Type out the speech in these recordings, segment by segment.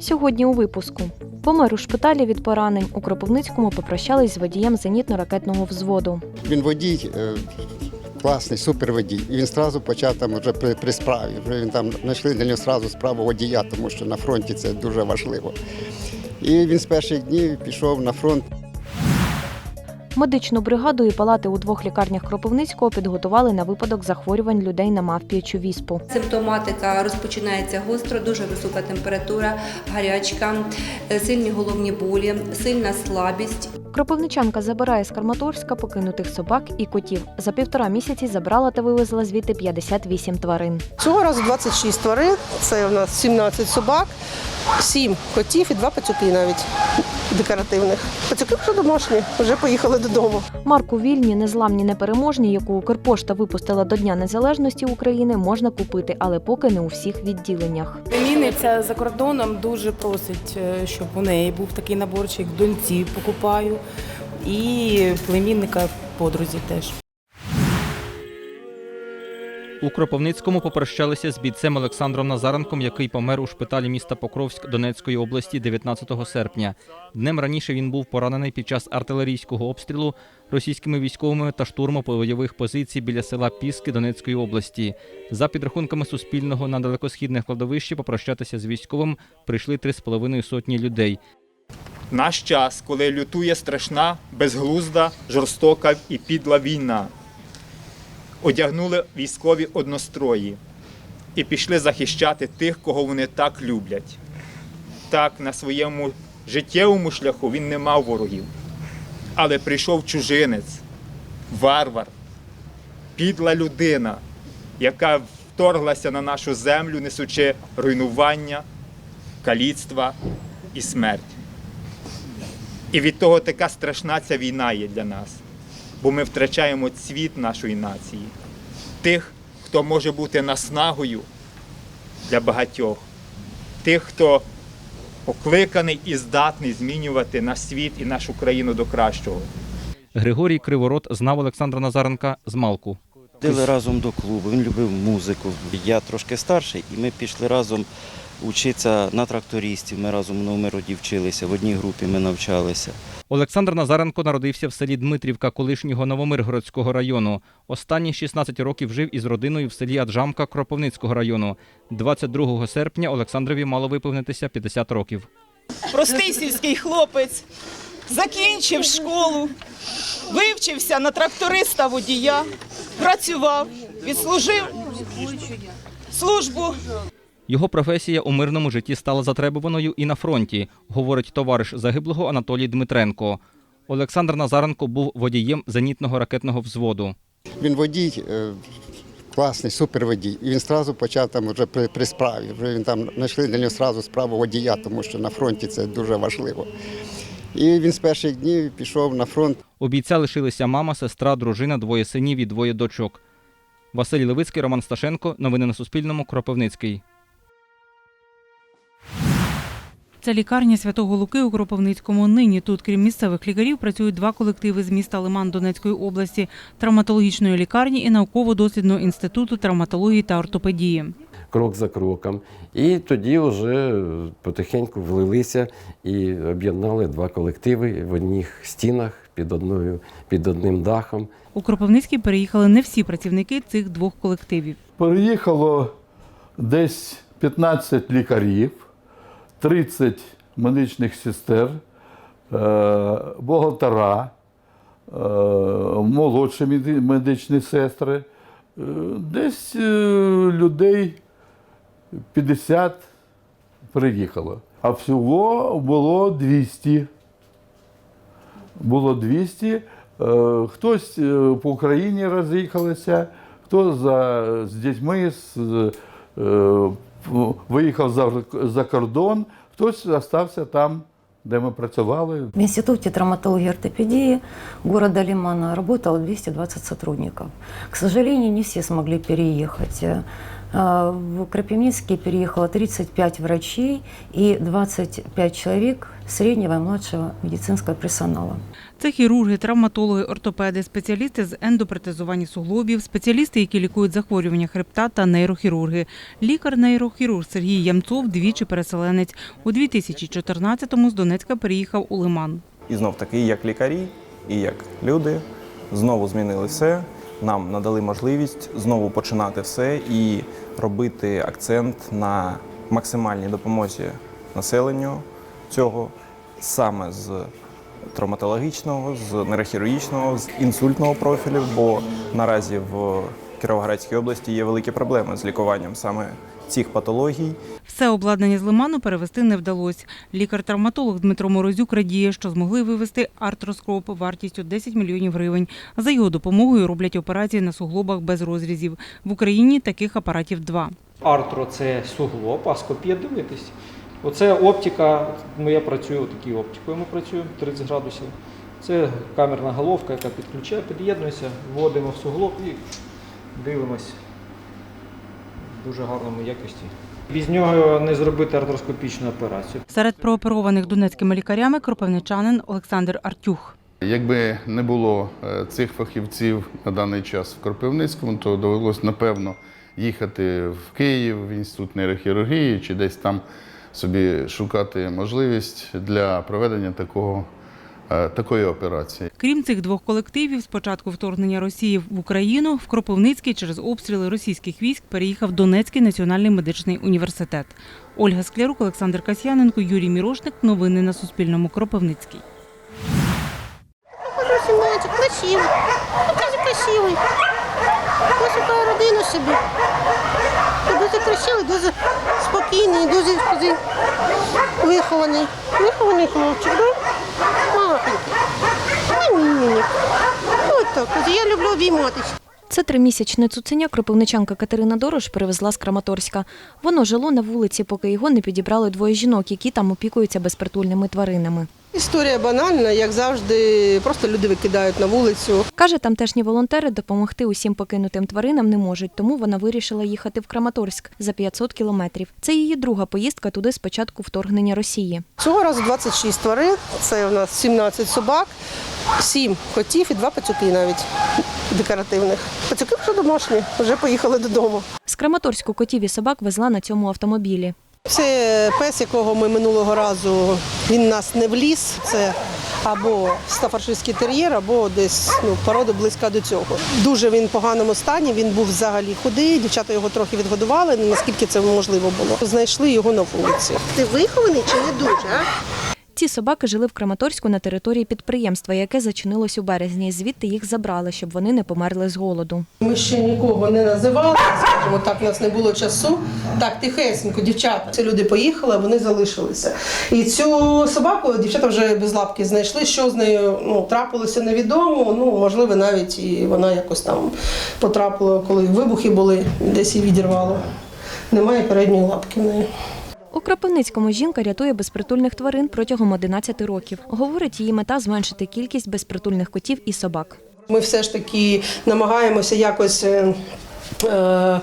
Сьогодні у випуску. Помер у шпиталі від поранень. У Кропивницькому попрощались з водієм зенітно-ракетного взводу. Він водій, е, класний, суперводій. І він одразу почав там вже при, при справі. Він там знайшли для нього одразу справу водія, тому що на фронті це дуже важливо. І він з перших днів пішов на фронт. Медичну бригаду і палати у двох лікарнях Кропивницького підготували на випадок захворювань людей на мавп'ячу віспу. Симптоматика розпочинається гостро, дуже висока температура, гарячка, е, сильні головні болі, сильна слабість. Кропивничанка забирає з Краматорська покинутих собак і котів. За півтора місяці забрала та вивезла звідти 58 тварин. Цього разу 26 тварин, це у нас 17 собак, 7 котів і 2 пацюки навіть декоративних. Пацюки вже домашні, вже поїхали додому. Марку Вільні, незламні непереможні, яку Укрпошта випустила до Дня Незалежності України, можна купити, але поки не у всіх відділеннях. Племінниця за кордоном дуже просить, е, щоб у неї був такий наборчик. Доньці покупаю і племінника подрузі теж. У Кропивницькому попрощалися з бійцем Олександром Назаренком, який помер у шпиталі міста Покровськ Донецької області 19 серпня. Днем раніше він був поранений під час артилерійського обстрілу російськими військовими та штурму бойових позицій біля села Піски Донецької області. За підрахунками Суспільного на далекосхідне кладовище попрощатися з військовим прийшли три з половиною сотні людей. Наш час, коли лютує страшна, безглузда, жорстока і підла війна. Одягнули військові однострої і пішли захищати тих, кого вони так люблять. Так, на своєму життєвому шляху він не мав ворогів. Але прийшов чужинець, варвар, підла людина, яка вторглася на нашу землю, несучи руйнування, каліцтва і смерть. І від того така страшна ця війна є для нас, бо ми втрачаємо цвіт нашої нації, тих, хто може бути наснагою для багатьох, тих, хто покликаний і здатний змінювати наш світ і нашу країну до кращого. Григорій Криворот знав Олександра Назаренка з Малку. Ходили разом до клубу, він любив музику. Я трошки старший, і ми пішли разом вчитися на трактористів. Ми разом в Новомироді вчилися, в одній групі ми навчалися. Олександр Назаренко народився в селі Дмитрівка колишнього Новомиргородського району. Останні 16 років жив із родиною в селі Аджамка Кропивницького району. 22 серпня Олександрові мало виповнитися 50 років. простий сільський хлопець, закінчив школу, вивчився на тракториста водія, працював, відслужив службу. Його професія у мирному житті стала затребуваною і на фронті, говорить товариш загиблого Анатолій Дмитренко. Олександр Назаренко був водієм зенітного ракетного взводу. Він водій, е, класний, суперводій. І він одразу почав там вже при, при справі. Вже він там знайшли для нього одразу справу водія, тому що на фронті це дуже важливо. І він з перших днів пішов на фронт. У бійця лишилися мама, сестра, дружина, двоє синів і двоє дочок. Василь Левицький, Роман Сташенко. Новини на Суспільному. Кропивницький. Це лікарня Святого Луки у Кропивницькому. Нині тут, крім місцевих лікарів, працюють два колективи з міста Лиман Донецької області травматологічної лікарні і науково-дослідного інституту травматології та ортопедії. крок за кроком. І тоді вже потихеньку влилися і об'єднали два колективи в одних стінах під одною під одним дахом. У Кропивницький переїхали не всі працівники цих двох колективів. Переїхало десь 15 лікарів, 30 медичних сестер, е, бухгалтера, е, молодші медичні сестри. Е, Десь людей 50 приїхало. А всього було 200. Було 200. Е, Хтось по Україні роз'їхалися, хто за, з дітьми з, виїхав за, за кордон, хтось залишився там, де ми працювали. В інституті травматології ортопедії города Лимана работало 220 сотрудників. К сожалению, не всі змогли переехать. Э, В Крапивницкий переехало 35 врачей и 25 человек среднего и младшего медицинского персонала. Це хірурги, травматологи, ортопеди, спеціалісти з ендопротезування суглобів, спеціалісти, які лікують захворювання хребта та нейрохірурги. Лікар-нейрохірург Сергій Ямцов двічі переселенець. У 2014-му з Донецька переїхав у Лиман. І знов таки, як лікарі, і як люди знову змінили все. Нам надали можливість знову починати все і робити акцент на максимальній допомозі населенню цього саме з травматологічного, з нейрохірургічного, з інсультного профілю, бо наразі в Кіровоградській області є великі проблеми з лікуванням саме цих патологій. Все обладнання з Лиману перевести не вдалося. Лікар-травматолог Дмитро Морозюк радіє, що змогли вивести артроскоп вартістю 10 мільйонів гривень. За його допомогою роблять операції на суглобах без розрізів. В Україні таких апаратів два. Артро це суглоб, а скопія дивитись. Оце оптика, ну я працюю такій оптикою, ми працюємо 30 градусів. Це камерна головка, яка підключає, під'єднується, вводимо в суглоб і дивимось в дуже гарному якості. Без нього не зробити артроскопічну операцію. Серед прооперованих донецькими лікарями кропивничанин Олександр Артюх. Якби не було е, цих фахівців на даний час в Кропивницькому, то довелося, напевно, їхати в Київ, в інститут нейрохірургії чи десь там собі шукати можливість для проведення такого, такої операції. Крім цих двох колективів, з початку вторгнення Росії в Україну в Кропивницький через обстріли російських військ переїхав Донецький національний медичний університет. Ольга Склярук, Олександр Касьяненко, Юрій Мірошник. Новини на Суспільному. Кропивницький. Красивий. Ну, красивий. Ось шукає родину собі. Дуже красивий, дуже спокійний, дуже дуже вихований. Вихований хлопчик, да? Я люблю обійматися. Це тримісячне цуценя кропивничанка Катерина Дорош привезла з Краматорська. Воно жило на вулиці, поки його не підібрали двоє жінок, які там опікуються безпритульними тваринами. Історія банальна, як завжди, просто люди викидають на вулицю. Каже, тамтешні волонтери допомогти усім покинутим тваринам не можуть, тому вона вирішила їхати в Краматорськ за 500 кілометрів. Це її друга поїздка туди з початку вторгнення Росії. Цього разу 26 тварин, це у нас 17 собак, 7 котів і 2 пацюки навіть декоративних. Пацюки вже домашні, вже поїхали додому. З Краматорську котів і собак везла на цьому автомобілі. Це пес, якого ми минулого разу він нас не вліз. Це або стафаршистський тер'єр, або десь ну, порода близька до цього. Дуже він в поганому стані. Він був взагалі худий. Дівчата його трохи відгодували, наскільки це можливо було. Знайшли його на вулиці. Ти вихований чи не дуже? а? Ці собаки жили в Краматорську на території підприємства, яке зачинилось у березні. Звідти їх забрали, щоб вони не померли з голоду. Ми ще нікого не називали, скажімо так, у нас не було часу. Так, тихесенько, дівчата. Ці люди поїхали, вони залишилися. І цю собаку дівчата вже без лапки знайшли. Що з нею ну, трапилося невідомо. Ну, можливо, навіть і вона якось там потрапила, коли вибухи були, десь її відірвало. Немає передньої лапки в неї. У Кропивницькому жінка рятує безпритульних тварин протягом 11 років. Говорить, її мета зменшити кількість безпритульних котів і собак. Ми все ж таки намагаємося якось е, е,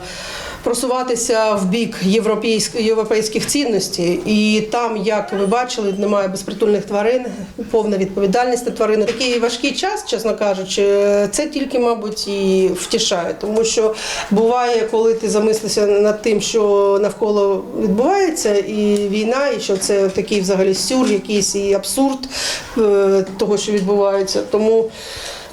просуватися в бік європейськ- європейських цінностей. І там, як ви бачили, немає безпритульних тварин, повна відповідальність на тварини. Такий важкий час, чесно кажучи, це тільки, мабуть, і втішає, тому що буває, коли ти замислився над тим, що навколо відбувається, і війна, і що це такий взагалі сюр, якийсь і абсурд е, того, що відбувається. Тому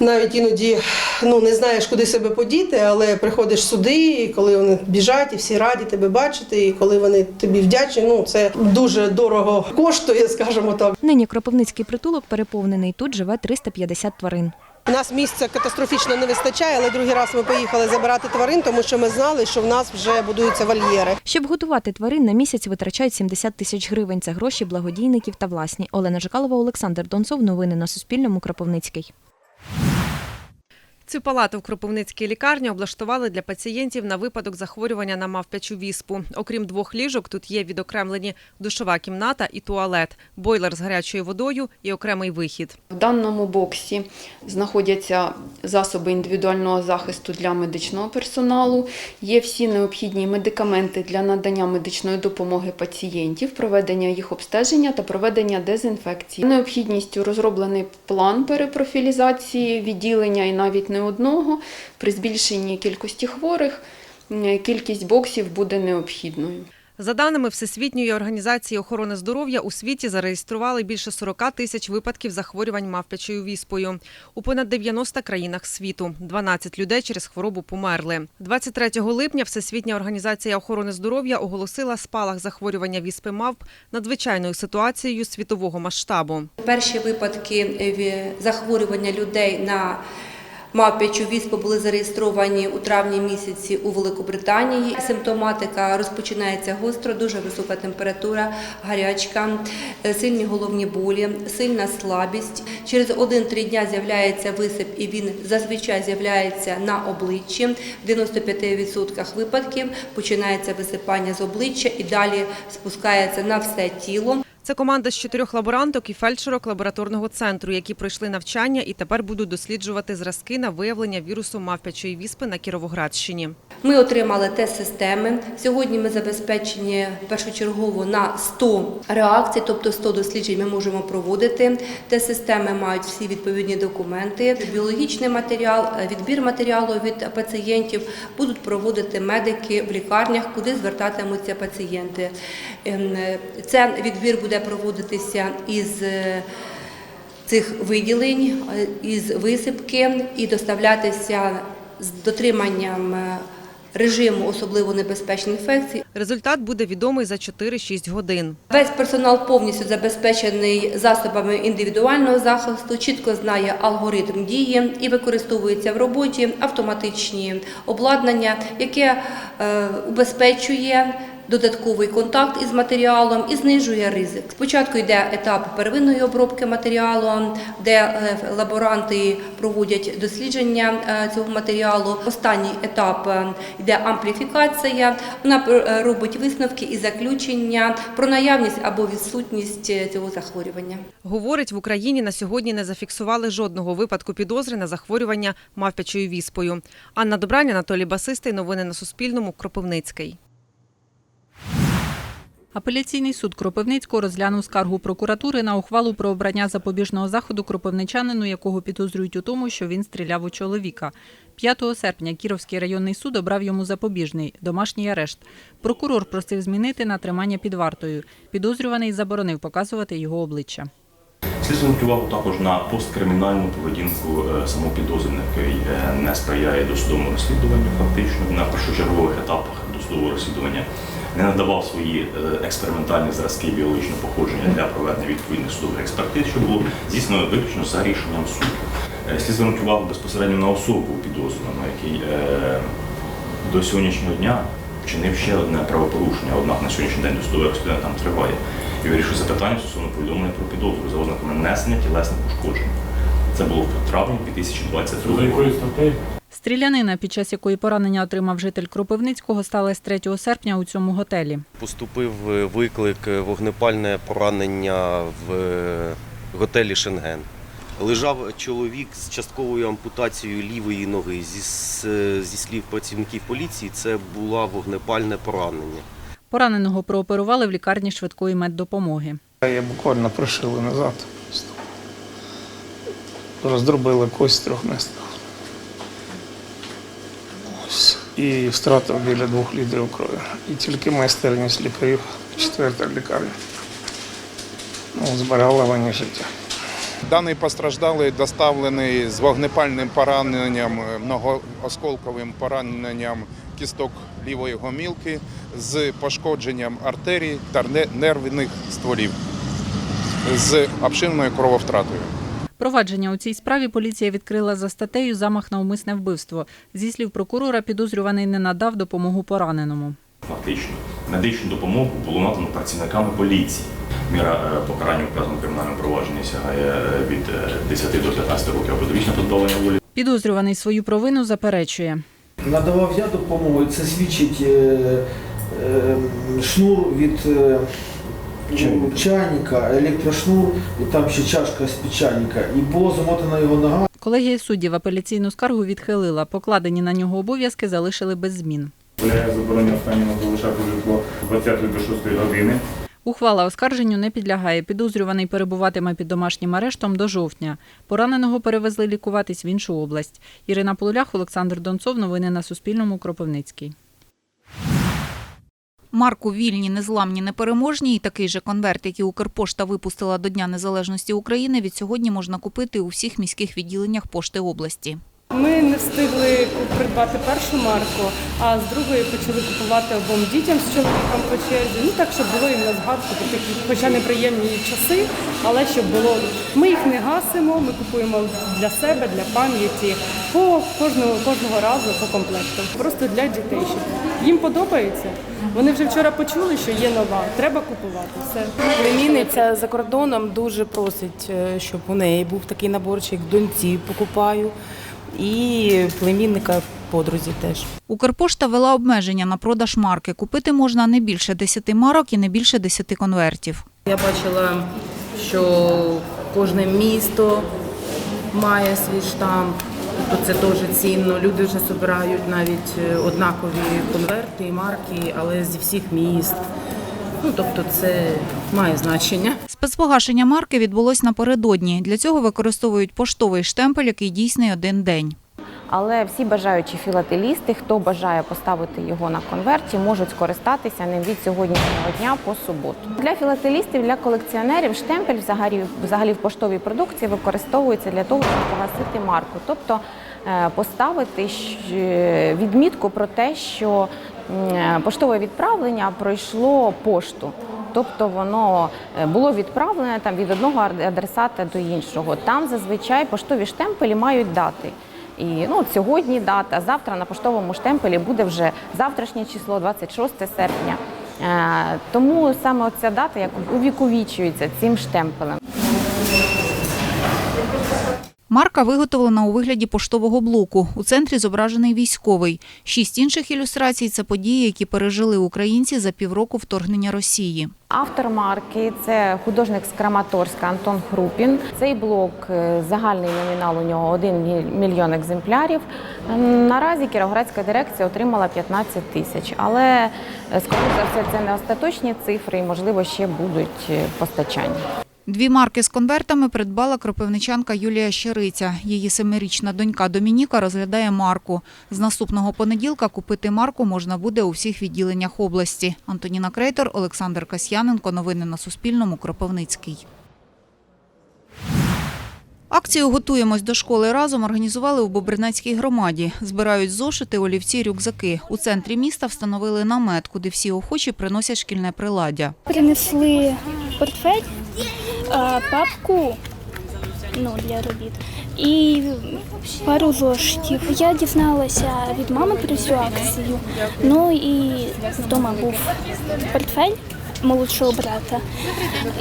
навіть іноді ну не знаєш, куди себе подіти, але приходиш сюди, і коли вони біжать, і всі раді тебе бачити, і коли вони тобі вдячні, ну це дуже дорого коштує, скажімо так. Нині Кропивницький притулок переповнений. Тут живе 350 тварин. У нас місця катастрофічно не вистачає, але другий раз ми поїхали забирати тварин, тому що ми знали, що в нас вже будуються вольєри. Щоб готувати тварин, на місяць витрачають 70 тисяч гривень. Це гроші благодійників та власні. Олена Жикалова, Олександр Донцов. Новини на Суспільному. Кропивницький. Цю палату в Кропивницькій лікарні облаштували для пацієнтів на випадок захворювання на мавпячу віспу. Окрім двох ліжок, тут є відокремлені душова кімната і туалет, бойлер з гарячою водою і окремий вихід. В даному боксі знаходяться засоби індивідуального захисту для медичного персоналу. Є всі необхідні медикаменти для надання медичної допомоги пацієнтів, проведення їх обстеження та проведення дезінфекції. Необхідністю розроблений план перепрофілізації відділення і навіть не одного. При збільшенні кількості хворих кількість боксів буде необхідною. За даними Всесвітньої організації охорони здоров'я, у світі зареєстрували більше 40 тисяч випадків захворювань мавпячою віспою. У понад 90 країнах світу 12 людей через хворобу померли. 23 липня Всесвітня організація охорони здоров'я оголосила спалах захворювання віспи мавп надзвичайною ситуацією світового масштабу. Перші випадки е, захворювання людей на мавпячу віспу були зареєстровані у травні місяці у Великобританії. Симптоматика розпочинається гостро, дуже висока температура, гарячка, е, сильні головні болі, сильна слабість. Через 1-3 дня з'являється висип, і він зазвичай з'являється на обличчі. В 95% випадків починається висипання з обличчя і далі спускається на все тіло. Це команда з чотирьох лаборанток і фельдшерок лабораторного центру, які пройшли навчання і тепер будуть досліджувати зразки на виявлення вірусу мавпячої віспи на Кіровоградщині. Ми отримали тест-системи. Сьогодні ми забезпечені першочергово на 100 реакцій, тобто 100 досліджень ми можемо проводити. Тест-системи мають всі відповідні документи. Біологічний матеріал, відбір матеріалу від пацієнтів будуть проводити медики в лікарнях, куди звертатимуться пацієнти. Ем, Це відбір буде проводитися із е, цих виділень, е, із висипки і доставлятися з дотриманням е, режиму особливо небезпечних інфекцій. Результат буде відомий за 4-6 годин. Весь персонал повністю забезпечений засобами індивідуального захисту, чітко знає алгоритм дії і використовується в роботі автоматичні обладнання, яке е, убезпечує додатковий контакт із матеріалом і знижує ризик. Спочатку йде етап первинної обробки матеріалу, де е, лаборанти проводять дослідження е, цього матеріалу. Останній етап е, йде ампліфікація. Вона робить висновки і заключення про наявність або відсутність цього захворювання. Говорить, в Україні на сьогодні не зафіксували жодного випадку підозри на захворювання мавпячою віспою. Анна Добрань, Анатолій Басистий. Новини на Суспільному. Кропивницький. Апеляційний суд Кропивницького розглянув скаргу прокуратури на ухвалу про обрання запобіжного заходу кропивничанину, якого підозрюють у тому, що він стріляв у чоловіка. 5 серпня Кіровський районний суд обрав йому запобіжний домашній арешт. Прокурор просив змінити на тримання під вартою. Підозрюваний заборонив показувати його обличчя. Слід звернути увагу також на посткримінальну поведінку е, самого який е, не сприяє досудовому розслідуванню, фактично на першочергових етапах досудового розслідування не надавав свої е, експериментальні зразки біологічного походження для проведення відповідних судових експертиз, що було здійснено виключно за рішенням суду. Е, Слід звернути увагу безпосередньо на особу підозрюваного, який е, до сьогоднішнього дня вчинив ще одне правопорушення, однак на сьогоднішній день досудове розслідування там триває. І вирішив запитання стосовно повідомлення про підозру за ознаками нанесення тілесних ушкоджень. Це було в травні 2022 року. Стрілянина, під час якої поранення отримав житель Кропивницького, сталася 3 серпня у цьому готелі. Поступив е, виклик е, вогнепальне поранення в е, готелі Шенген. Лежав чоловік з частковою ампутацією лівої ноги. Зі, зі слів працівників поліції, це було вогнепальне поранення. Пораненого прооперували в лікарні швидкої меддопомоги. Я буквально пришили назад. Роздробили кость трьох містах. Ось. І втратив біля двох літрів крові. І тільки майстерність лікарів, четверта лікарня. Ну, зберегла мені життя. Даний постраждалий доставлений з вогнепальним пораненням, е, многоосколковим пораненням кісток лівої гомілки з пошкодженням артерій та нервних стволів з обширною крововтратою. Провадження у цій справі поліція відкрила за статтею замах на умисне вбивство. Зі слів прокурора, підозрюваний не надав допомогу пораненому. Фактично, медичну допомогу було надано працівниками поліції. Міра е, покарання вказаного кримінальному провадженні сягає е, від е, 10 до 15 років або довічне позбавлення волі. Підозрюваний свою провину заперечує. Надавав я допомогу, це свідчить е, е, шнур від е, Чайника. чайника, електрошнур, і там ще чашка з-під чайника. І було замотана його нога. Колегія суддів апеляційну скаргу відхилила. Покладені на нього обов'язки залишили без змін. Я забороняв останньому залишати житло 20 до 6 години. Ухвала оскарженню не підлягає. Підозрюваний перебуватиме під домашнім арештом до жовтня. Пораненого перевезли лікуватись в іншу область. Ірина Полулях, Олександр Донцов. Новини на Суспільному. Кропивницький. Марку вільні, незламні, непереможні і такий же конверт, який Укрпошта випустила до Дня Незалежності України, від сьогодні можна купити у всіх міських відділеннях пошти області. Ми не встигли придбати першу марку, а з другої почали купувати обом дітям з чоловіком по черзі. Ну так, щоб було їм на згадку хоча неприємні часи, але щоб було. Ми їх не гасимо, ми купуємо для себе, для пам'яті по кожного кожного разу по комплекту. Просто для дітей, щоб їм подобається. Вони вже вчора почули, що є нова. Треба купувати все. Племінниця за кордоном дуже просить, е, щоб у неї був такий наборчик, доньці покупаю. І племінника подрузі теж. Укрпошта вела обмеження на продаж марки. Купити можна не більше 10 марок і не більше 10 конвертів. Я бачила, що кожне місто має свій штамп. Тобто це дуже цінно. Люди вже збирають навіть е, однакові конверти і марки, але зі всіх міст. Ну тобто це має значення. Спецпогашення марки відбулось напередодні. Для цього використовують поштовий штемпель, який дійсний один день. Але всі бажаючі філателісти, хто бажає поставити його на конверті, можуть скористатися ним від сьогоднішнього дня по суботу. Для філателістів, для колекціонерів штемпель взагалі, взагалі в поштовій продукції використовується для того, щоб погасити марку, тобто е, поставити відмітку про те, що поштове відправлення пройшло пошту. Тобто воно е, було відправлене там від одного адресата до іншого. Там зазвичай поштові штемпелі мають дати. І ну, сьогодні дата, завтра на поштовому штемпелі буде вже завтрашнє число, 26 серпня. Е, Тому саме ця дата як увіковічується цим штемпелем. Марка виготовлена у вигляді поштового блоку. У центрі зображений військовий. Шість інших ілюстрацій це події, які пережили українці за півроку вторгнення Росії. Автор марки це художник з Краматорська Антон Хрупін. Цей блок е, загальний номінал у нього 1 мільйон екземплярів. Наразі Кіровоградська дирекція отримала 15 тисяч, але е, скоріше за все це не остаточні цифри, і можливо ще будуть е, постачання. Дві марки з конвертами придбала кропивничанка Юлія Щериця. Її семирічна донька Домініка розглядає марку. З наступного понеділка купити марку можна буде у всіх відділеннях області. Антоніна Крейтор, Олександр Касьяненко. Новини на Суспільному. Кропивницький. Акцію «Готуємось до школи разом» організували у Бобринецькій громаді. Збирають зошити, олівці, рюкзаки. У центрі міста встановили намет, куди всі охочі приносять шкільне приладдя. Принесли портфель, папку ну, для робіт і пару зошитів. Я дізналася від мами про цю акцію. Ну і вдома був портфель молодшого брата.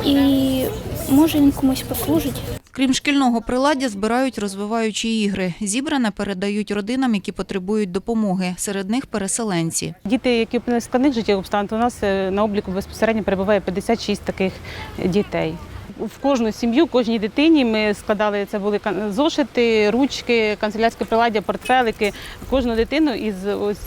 І може він комусь послужить. Крім шкільного приладдя, збирають розвиваючі ігри. Зібране передають родинам, які потребують допомоги. Серед них переселенці. Діти, які опинилися в складних життєвих обставин, у нас е, на обліку безпосередньо перебуває 56 таких дітей. В кожну сім'ю, кожній дитині ми складали це були зошити, ручки, канцелярське приладдя, портфелики. Кожну дитину із ось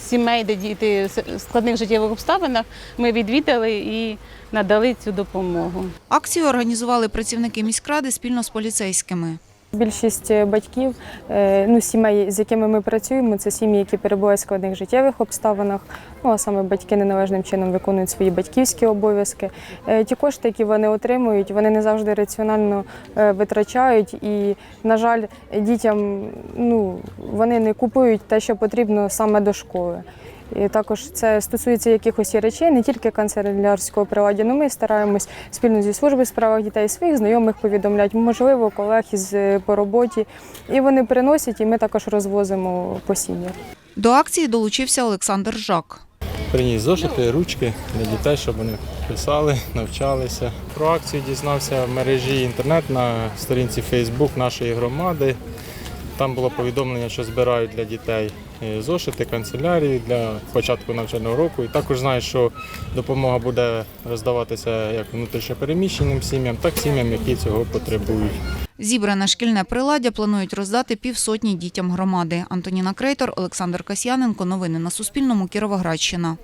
сімей, де діти в складних життєвих обставинах, ми відвідали і надали цю допомогу. Акцію організували працівники міськради спільно з поліцейськими. Більшість батьків, е, ну сімей, з якими ми працюємо, це сім'ї, які перебувають в складних життєвих обставинах. Ну а саме батьки неналежним чином виконують свої батьківські обов'язки. Е, Ті кошти, які вони отримують, вони не завжди раціонально е, витрачають. І, на жаль, дітям ну вони не купують те, що потрібно саме до школи. І також це стосується якихось і речей, не тільки канцелярського приладдя. Ну, ми стараємось спільно зі служби в справах дітей своїх знайомих повідомляти, можливо, колег із е, по роботі. І вони приносять, і ми також розвозимо по сім'ях. До акції долучився Олександр Жак. Приніс зошити, ручки для дітей, щоб вони писали, навчалися. Про акцію дізнався в мережі інтернет на сторінці Facebook нашої громади. Там було повідомлення, що збирають для дітей зошити, канцелярії для початку навчального року. І також знаю, що допомога буде роздаватися як внутрішньопереміщеним сім'ям, так і сім'ям, які цього потребують. Зібране шкільне приладдя планують роздати півсотні дітям громади. Антоніна Крейтор, Олександр Касьяненко. Новини на Суспільному. Кіровоградщина.